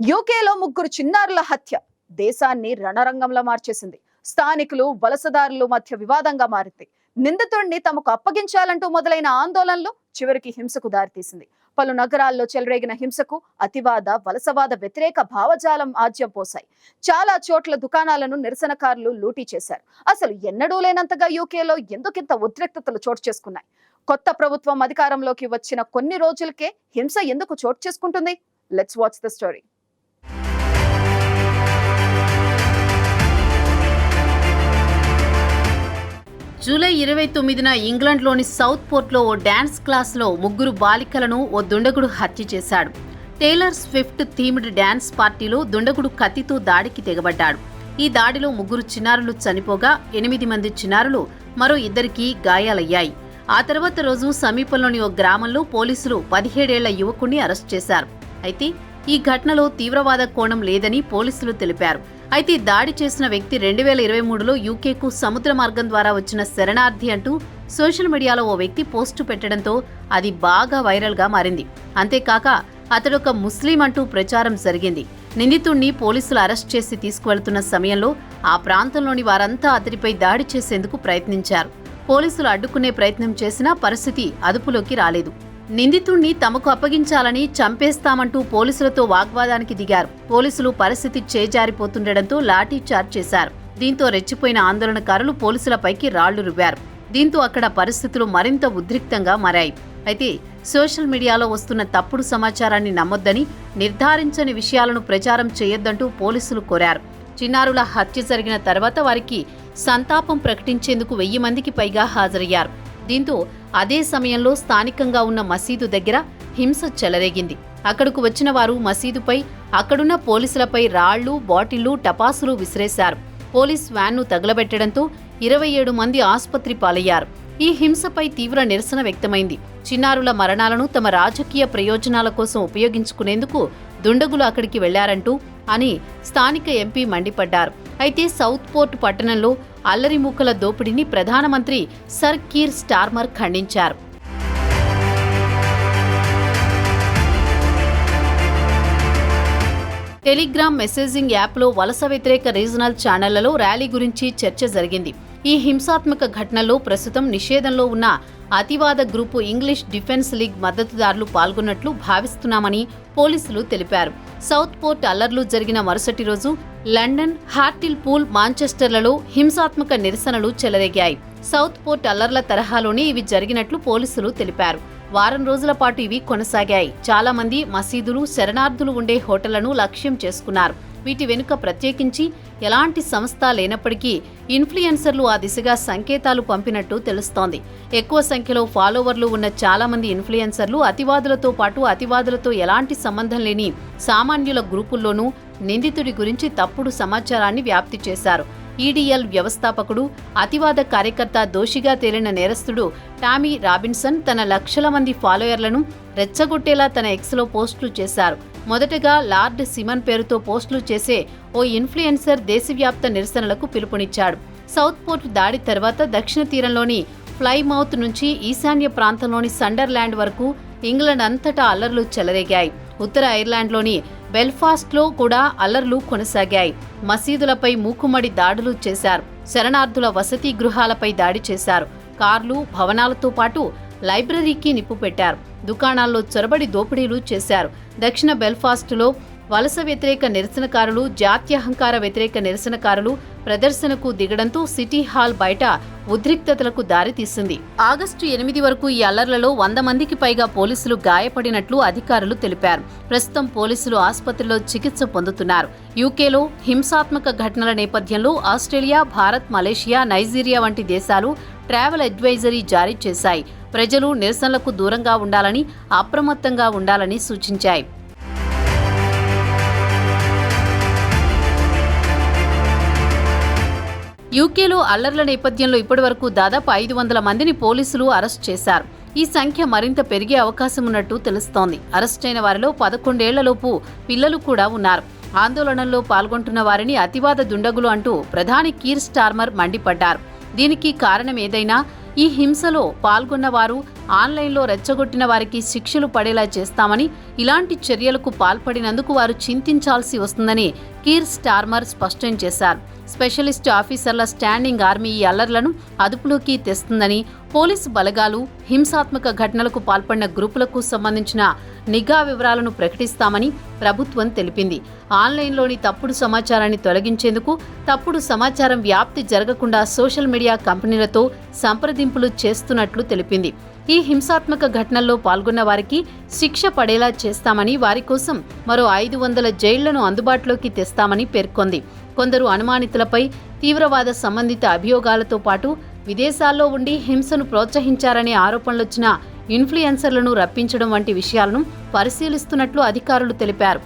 యూకేలో ముగ్గురు చిన్నారుల హత్య దేశాన్ని రణరంగంలో మార్చేసింది. స్థానికులు వలసదారులు మధ్య వివాదంగా మారింది. నిందితుడిని తమకు అప్పగించాలంటూ మొదలైన ఆందోళనలు చివరికి హింసకు దారితీసింది. పలు నగరాల్లో చెలరేగిన హింసకు అతివాద వలసవాద వ్యతిరేక భావజాలం ఆజ్యం పోశాయి. చాలా చోట్ల దుకాణాలను నిరసనకారులు లూటీ చేశారు. అసలు ఎన్నడూ లేనంతగా యూకేలో ఎందుకింత ఉద్రిక్తతలు చోటు చేసుకున్నాయి? కొత్త ప్రభుత్వం అధికారంలోకి వచ్చిన కొన్ని రోజులకే హింస ఎందుకు చోటు చేసుకుంటుంది? Let's watch the story July ఇరవై తొమ్మిదిన ఇంగ్లాండ్లోని సౌత్ పోర్ట్లో ఓ డ్యాన్స్ క్లాస్లో ముగ్గురు బాలికలను ఓ దుండగుడు హత్య చేశాడు. టేలర్ స్విఫ్ట్ థీమ్డ్ డ్యాన్స్ పార్టీలో దుండగుడు కత్తితో దాడికి తెగబడ్డాడు. ఈ దాడిలో ముగ్గురు చిన్నారులు చనిపోగా ఎనిమిది మంది చిన్నారులు మరో ఇద్దరికి గాయాలయ్యాయి. ఆ తర్వాత రోజు సమీపంలోని ఓ గ్రామంలో పోలీసులు పదిహేడేళ్ళ యువకుణ్ణి అరెస్ట్ చేశారు. అయితే ఈ ఘటనలో తీవ్రవాద కోణం లేదని పోలీసులు తెలిపారు. అయితే దాడి చేసిన వ్యక్తి రెండు వేల ఇరవై మూడులో యూకేకు సముద్ర మార్గం ద్వారా వచ్చిన శరణార్థి అంటూ సోషల్ మీడియాలో ఓ వ్యక్తి పోస్టు పెట్టడంతో అది బాగా వైరల్గా మారింది. అంతేకాక అతడొక ముస్లిం అంటూ ప్రచారం జరిగింది. నిందితుణ్ణి పోలీసులు అరెస్ట్ చేసి తీసుకువెళ్తున్న సమయంలో ఆ ప్రాంతంలోని వారంతా అతడిపై దాడి చేసేందుకు ప్రయత్నించారు. పోలీసులు అడ్డుకునే ప్రయత్నం చేసినా పరిస్థితి అదుపులోకి రాలేదు. నిందితుణ్ణి తమకు అప్పగించాలని చంపేస్తామంటూ పోలీసులతో వాగ్వాదానికి దిగారు. పోలీసులు పరిస్థితి చేజారిపోతుండటంతో లాఠీ చార్జ్ చేశారు. దీంతో రెచ్చిపోయిన ఆందోళనకారులు పోలీసులపైకి రాళ్ళు రువ్వారు. దీంతో అక్కడ పరిస్థితులు మరింత ఉద్రిక్తంగా మారాయి. అయితే సోషల్ మీడియాలో వస్తున్న తప్పుడు సమాచారాన్ని నమ్మొద్దని నిర్ధారించని విషయాలను ప్రచారం చేయొద్దంటూ పోలీసులు కోరారు. చిన్నారుల హత్య జరిగిన తర్వాత వారికి సంతాపం ప్రకటించేందుకు వెయ్యి మందికి పైగా హాజరయ్యారు. దీంతో అదే సమయంలో స్థానికంగా ఉన్న మసీదు దగ్గర హింస చెలరేగింది. అక్కడకు వచ్చిన వారు మసీదుపై అక్కడున్న పోలీసులపై రాళ్ళు బాటిళ్ళు టపాసులు విసిరేశారు. పోలీస్ వ్యాన్ను తగలబెట్టడంతో ఇరవై ఏడు మంది ఆసుపత్రి పాలయ్యారు. ఈ హింసపై తీవ్ర నిరసన వ్యక్తమైంది. చిన్నారుల మరణాలను తమ రాజకీయ ప్రయోజనాల కోసం ఉపయోగించుకునేందుకు దుండగులు అక్కడికి వెళ్ళారంటూ అని స్థానిక ఎంపీ మండిపడ్డారు. అయితే సౌత్ పోర్ట్ పట్టణంలో అల్లరి మూకల దోపిడీని ప్రధానమంత్రి సర్ కీర్ స్టార్మర్ ఖండించారు. టెలిగ్రామ్ మెసేజింగ్ యాప్లో వలస వ్యతిరేక రీజనల్ ఛానళ్ళలో ర్యాలీ గురించి చర్చ జరిగింది. ఈ హింసాత్మక ఘటనలో ప్రస్తుతం నిషేధంలో ఉన్న అతివాద గ్రూపు ఇంగ్లీష్ డిఫెన్స్ లీగ్ మద్దతుదారులు పాల్గొన్నట్లు భావిస్తున్నామని పోలీసులు తెలిపారు. సౌత్ పోర్ట్ అల్లర్లు జరిగిన మరుసటి రోజు లండన్ హార్టిల్ పూల్ మాంచెస్టర్లలో హింసాత్మక నిరసనలు చెలరేగాయి. సౌత్ పోర్ట్ అల్లర్ల తరహాలోనే ఇవి జరిగినట్లు పోలీసులు తెలిపారు. వారం రోజుల పాటు ఇవి కొనసాగాయి. చాలా మంది మసీదులు శరణార్థులు ఉండే హోటళ్ళను లక్ష్యం చేసుకున్నారు. వీటి వెనుక ప్రత్యేకించి ఎలాంటి సంస్థ లేనప్పటికీ ఇన్ఫ్లుయెన్సర్లు ఆ దిశగా సంకేతాలు పంపినట్టు తెలుస్తోంది. ఎక్కువ సంఖ్యలో ఫాలోవర్లు ఉన్న చాలామంది ఇన్ఫ్లుయెన్సర్లు అతివాదులతో పాటు అతివాదులతో ఎలాంటి సంబంధం లేని సామాన్యుల గ్రూపుల్లోనూ నిందితుడి గురించి తప్పుడు సమాచారాన్ని వ్యాప్తి చేశారు. ఈడీఎల్ వ్యవస్థాపకుడు అతివాద కార్యకర్త దోషిగా తేలిన నేరస్తుడు టామీ రాబిన్సన్ తన లక్షల మంది ఫాలోయర్లను రెచ్చగొట్టేలా తన ఎక్స్లో పోస్టులు చేశారు. మొదటగా లార్డ్ సిమన్ పేరుతో పోస్టులు చేసే ఓ ఇన్ఫ్లుయెన్సర్ దేశవ్యాప్త నిరసనలకు పిలుపునిచ్చాడు. సౌత్ పోర్ట్ దాడి తర్వాత దక్షిణ తీరంలోని ఫ్లైమౌత్ నుంచి ఈశాన్య ప్రాంతంలోని సండర్లాండ్ వరకు ఇంగ్లండ్ అంతటా అల్లర్లు చెలరేగాయి. ఉత్తర ఐర్లాండ్లోని బెల్ఫాస్ట్లో కూడా అల్లర్లు కొనసాగాయి. మసీదులపై మూకుమ్మడి దాడులు చేశారు. శరణార్థుల వసతి గృహాలపై దాడి చేశారు. కార్లు భవనాలతో పాటు లైబ్రరీకి నిప్పు పెట్టారు. దుకాణాల్లో చొరబడి దోపిడీలు చేశారు. దక్షిణ బెల్ఫాస్టులో వలస వ్యతిరేక నిరసనకారులు జాత్యహంకార వ్యతిరేక నిరసనకారులు ప్రదర్శనకు దిగడంతో సిటీ హాల్ బయట ఉద్రిక్తతలకు దారితీసింది. ఆగస్టు ఎనిమిది వరకు ఈ అల్లర్లలో వంద మందికి పైగా పోలీసులు గాయపడినట్లు అధికారులు తెలిపారు. ప్రస్తుతం పోలీసులు ఆసుపత్రిలో చికిత్స పొందుతున్నారు. యూకేలో హింసాత్మక ఘటనల నేపథ్యంలో ఆస్ట్రేలియా భారత్ మలేషియా నైజీరియా వంటి దేశాలు ట్రావెల్ అడ్వైజరీ జారీ చేశాయి. ప్రజలు నిరసనలకు దూరంగా ఉండాలని అప్రమత్తంగా ఉండాలని సూచించాయి. యూకేలో అల్లర్ల నేపథ్యంలో ఇప్పటివరకు దాదాపు ఐదు వందల మందిని పోలీసులు అరెస్ట్ చేశారు. ఈ సంఖ్య మరింత పెరిగే అవకాశం ఉన్నట్టు తెలుస్తోంది. అరెస్టైన వారిలో పదకొండేళ్ళలోపు పిల్లలు కూడా ఉన్నారు. ఆందోళనల్లో పాల్గొంటున్న వారిని అతివాద దుండగులు అంటూ ప్రధాని కీర్ స్టార్మర్ మండిపడ్డారు. దీనికి కారణం ఏదైనా ఈ హింసలో పాల్గొన్నవారు ఆన్లైన్లో రెచ్చగొట్టిన వారికి శిక్షలు పడేలా చేస్తామని ఇలాంటి చర్యలకు పాల్పడినందుకు వారు చింతించాల్సి వస్తుందని కీర్ స్టార్మర్ స్పష్టం చేశారు. స్పెషలిస్ట్ ఆఫీసర్ల స్టాండింగ్ ఆర్మీ ఈ అల్లర్లను అదుపులోకి తెస్తుందని పోలీసు బలగాలు హింసాత్మక ఘటనలకు పాల్పడిన గ్రూపులకు సంబంధించిన నిఘా వివరాలను ప్రకటిస్తామని ప్రభుత్వం తెలిపింది. ఆన్లైన్లోని తప్పుడు సమాచారాన్ని తొలగించేందుకు తప్పుడు సమాచారం వ్యాప్తి జరగకుండా సోషల్ మీడియా కంపెనీలతో సంప్రదింపులు చేస్తున్నట్లు తెలిపింది. ఈ హింసాత్మక ఘటనల్లో పాల్గొన్న వారికి శిక్ష పడేలా చేస్తామని వారి కోసం మరో ఐదు వందల జైళ్ళను అందుబాటులోకి తెస్తామని పేర్కొంది. కొందరు అనుమానితులపై తీవ్రవాద సంబంధిత అభియోగాలతో పాటు విదేశాల్లో ఉండి హింసను ప్రోత్సహించారనే ఆరోపణలొచ్చిన ఇన్ఫ్లుయెన్సర్లను రప్పించడం వంటి విషయాలను పరిశీలిస్తున్నట్లు అధికారులు తెలిపారు.